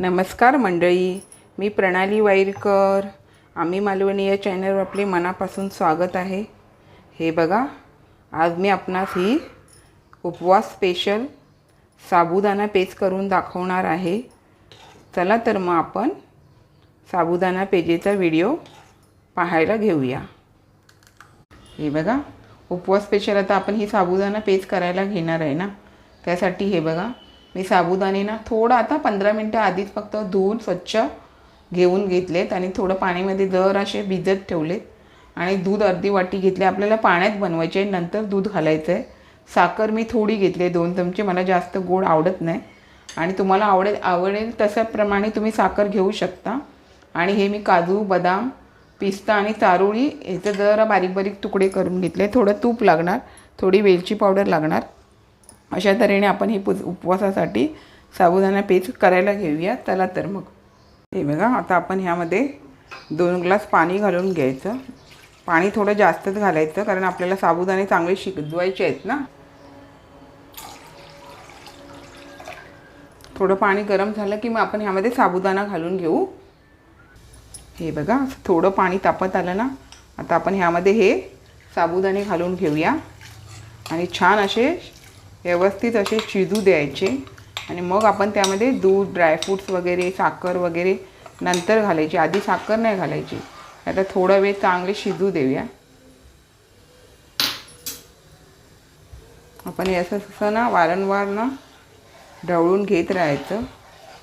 नमस्कार मंडळी मी प्रणाली वाईरकर. आम्ही मालवणी या चॅनलवर आपले मनापासून स्वागत आहे. हे बघा आज मी आपणास ही उपवास स्पेशल साबुदाणा पेज करून दाखवणार आहे. चला तर मग आपण साबुदाणा पेजेचा व्हिडिओ पाहायला घेऊया. हे बघा उपवास स्पेशल आता आपण ही साबुदाणा पेज करायला घेणार आहे ना? त्यासाठी हे बघा मी साबुदाणे ना थोडं आता पंधरा मिनटं आधीच फक्त धुवून स्वच्छ घेऊन घेतलेत आणि थोडं पाण्यामध्ये दर असे भिजत ठेवलेत आणि दूध अर्धी वाटी घेतले आपल्याला पाण्यात बनवायचे आहे नंतर दूध घालायचं आहे. साखर मी थोडी घेतली दोन चमचे मला जास्त गोड आवडत नाही. आणि तुम्हाला आवडेल आवडेल तशाप्रमाणे तुम्ही साखर घेऊ शकता. आणि हे मी काजू बदाम पिस्ता आणि चारोळी याचं जरा बारीक बारीक तुकडे करून घेतले. थोडं तूप लागणार थोडी वेलची पावडर लागणार. अशा तऱ्हेने आपण ही पुज उपवासासाठी साबुदाणा पेज करायला घेऊया. चला तर मग. हे बघा आता आपण ह्यामध्ये दोन ग्लास पाणी घालून घ्यायचं. पाणी थोडं जास्तच घालायचं कारण आपल्याला साबुदाणे चांगले शिजवायचे आहेत ना. थोडं पाणी गरम झालं की मग आपण ह्यामध्ये साबुदाणा घालून घेऊ. हे बघा असं थोडं पाणी तापत आलं ना आता आपण ह्यामध्ये हे साबुदाणे घालून घेऊया. आणि छान असे व्यवस्थित असे शिजू द्यायचे. आणि मग आपण त्यामध्ये दूध ड्रायफ्रूट्स वगैरे साखर वगैरे नंतर घालायची. आधी साखर नाही घालायची. आता थोडा वेळ चांगले शिजू देऊया. आपण हे असं असं ना वारंवार ना ढवळून घेत राहायचं.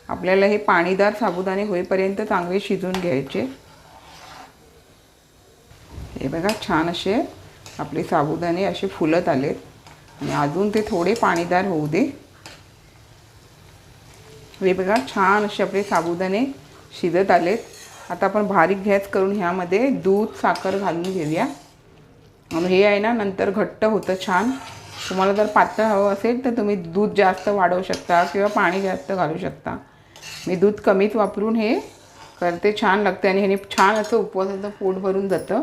आपल्याला हे पाणीदार साबुदाणे होईपर्यंत चांगले शिजून घ्यायचे. हे बघा छान असे आपले साबुदाणे असे फुलत आलेत. आणि अजून ते थोडे पाणीदार होऊ दे. हे बघा छान असे आपले साबुदाणे शिजत आलेत. आता आपण बारीक गॅस करून ह्यामध्ये दूध साखर घालून घेऊया. आणि हे आहे ना नंतर घट्ट होतं छान. तुम्हाला जर पातळ हवं असेल तर तुम्ही दूध जास्त वाढवू शकता किंवा पाणी जास्त घालू शकता. मी दूध कमीच वापरून हे करते छान लागते आणि ह्याने छान असं उपवासाचं पोट भरून जातं.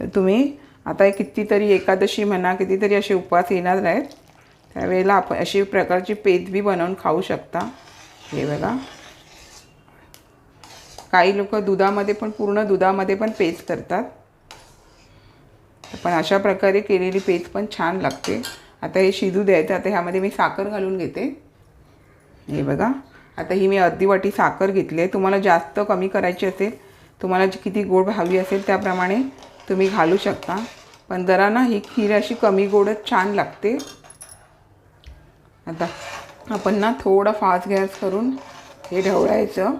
तर तुम्ही आता कितीतरी एकादशी म्हणा कितीतरी असे उपवास येणार आहेत. त्यावेळेला आपण अशी प्रकारची पेज बी बनवून खाऊ शकता. हे बघा. काही लोक दुधामध्ये पण पूर्ण दुधामध्ये पण पेज करतात. पण अशा प्रकारे केलेली पेज पण छान लागते. आता हे शिजू द्यायचं आता ह्यामध्ये मी साखर घालून घेते. हे बघा. आता ही मी अर्धी वाटी साखर घेतली आहे. तुम्हाला जास्त कमी करायची असेल तुम्हाला जी किती गोड हवी असेल त्याप्रमाणे तुम्ही घालू शकता. पण जरा ना ही खीर अशी कमी गोडच छान लागते. आता आपण ना थोडं फास्ट गॅस करून हे ढवळायचं.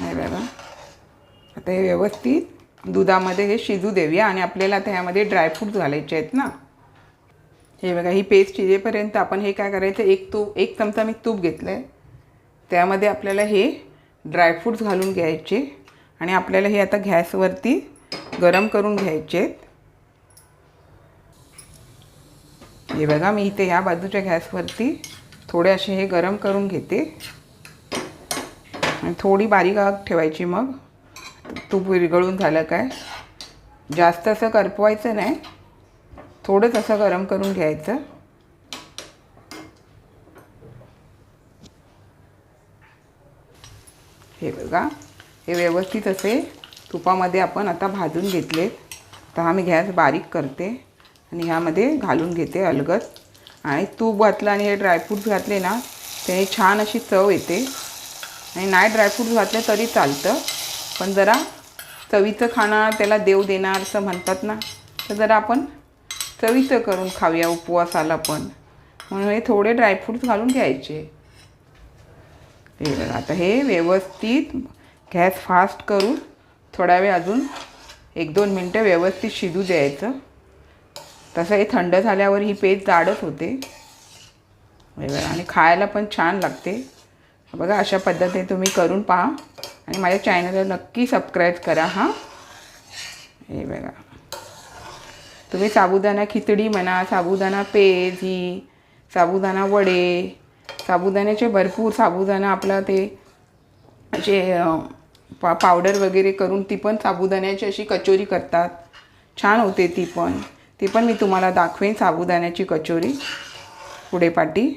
नाही बघा. आता हे व्यवस्थित दुधामध्ये हे शिजू देऊया आणि आपल्याला त्यामध्ये ड्रायफ्रूट ड्रायफ्रूट्स घालायचे आहेत ना. हे बघा ही पेस्ट शिजेपर्यंत आपण हे काय करायचं एक तूप एक चमचा मी तूप घेतलं आहे त्यामध्ये आपल्याला हे ड्रायफ्रूट्स घालून घ्यायचे. आणि आपल्याला हे आता गॅसवरती गरम करून घ्यायचे. हे बघा मी इथे ह्या बाजूच्या गॅसवरती थोडे असे हे गरम करून घेते. आणि थोडी बारीक आग ठेवायची मग. तूप विरघळून झालं काय? जास्त असं करपवायचं नाही. थोडंच असं गरम करून घ्यायचं. हे बघा हे व्यवस्थित असे तुपामध्ये आपण आता भाजून घेतले. तर हा मी गॅस बारीक करते आणि ह्यामध्ये घालून घेते अलगद. आणि तूप घातलं आणि हे ड्रायफ्रूट्स घातले ना त्याने छान अशी चव येते. आणि नाही ड्रायफ्रूट्स घातले तरी चालतं. पण जरा चवीचं खाणं त्याला देव देणार असं म्हणतात ना तर जरा आपण चवीचं करून खाऊया उपवासाला पण. म्हणून हे थोडे ड्रायफ्रूट्स घालून घ्यायचे. हे आता हे व्यवस्थित गॅस फास्ट करून थोडा वेळ अजून एक दोन मिनटं व्यवस्थित शिजू द्यायचं. तसं हे थंड झाल्यावर ही पेज जाडच होते. हे बघा आणि खायला पण छान लागते. बघा अशा पद्धतीने तुम्ही करून पहा. आणि माझ्या चॅनलला नक्की सबस्क्राईब करा हां. हे बघा. तुम्ही साबुदाणा खिचडी म्हणा साबुदाणा पेज ही साबुदाणा वडे साबुदाण्याचे भरपूर साबुदाणा आपला ते असे पा पावडर वगैरे करून ती पण साबुदाण्याची अशी कचोरी करतात. छान होते ती पण. ती पण मी तुम्हाला दाखवेन साबुदाण्याची कचोरी. पुढे पाटी.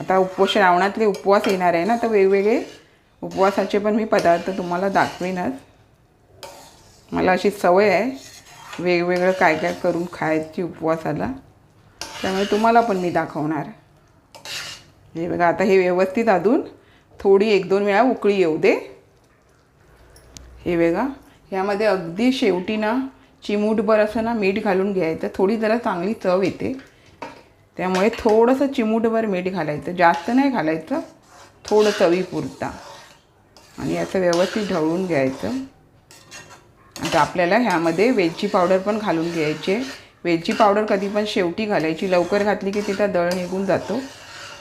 आता उपवास श्रावणातले उपवास येणार आहे ना तर वेगवेगळे उपवासाचे पण मी पदार्थ तुम्हाला दाखवेनच. मला अशी सवय आहे वेगवेगळं काय काय करून खायची उपवासाला. त्यामुळे तुम्हाला पण मी दाखवणार. हे बघा आता हे व्यवस्थित अजून थोडी एक दोन वेळा उकळी येऊ दे. हे बघा ह्यामध्ये अगदी शेवटी ना चिमूटभर असं ना मीठ घालून घ्यायचं. थोडी जरा चांगली चव येते. त्यामुळे थोडंसं चिमूटभर मीठ घालायचं. जास्त नाही घालायचं. थोडं चवीपुरता. आणि असं व्यवस्थित ढवळून घ्यायचं. आता आपल्याला ह्यामध्ये वेलची पावडर पण घालून घ्यायची वेलची पावडर कधी पण शेवटी घालायची. लवकर घातली की तिचा दळ निघून जातो.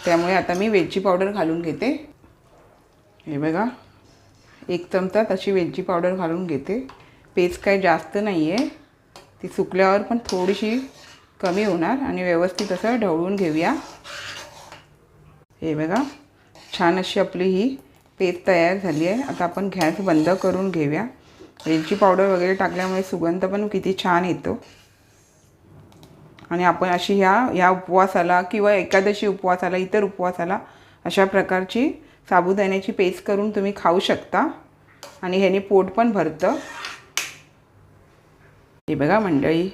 त्यामुळे आता मी वेलची पावडर घालून घेते. हे बघा. एक चमचा तशी वेलची पावडर घालून घेते. पेस्ट काही जास्त नाही आहे ती सुकल्यावर पण थोडीशी कमी होणार आणि व्यवस्थित असं ढवळून घेऊया. हे बघा छान अशी आपली ही पेस्ट तयार झाली आहे. आता आपण गॅस बंद करून घेऊया. वेलची पावडर वगैरे टाकल्यामुळे सुगंध पण किती छान येतो. आणि आपण अशी ह्या ह्या उपवासाला किंवा एकादशी उपवासाला इतर उपवासाला अशा प्रकारची साबुदाण्याची पेस्ट करून तुम्ही खाऊ शकता. आणि ह्याने पोट पण भरतं. हे बघा मंडळी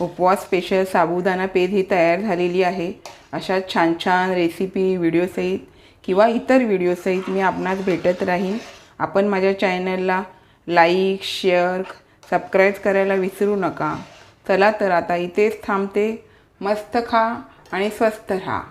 उपवास स्पेशल साबुदाणा पेज ही तयार झालेली आहे. अशा छान छान रेसिपी व्हिडिओसहित किंवा इतर व्हिडिओसहित मी आपणास भेटत राहीन. आपण माझ्या चॅनलला लाईक शेअर सबस्क्राईब करायला विसरू नका. चला तर आता इथेच थांबते. मस्त खा आणि स्वस्त राहा.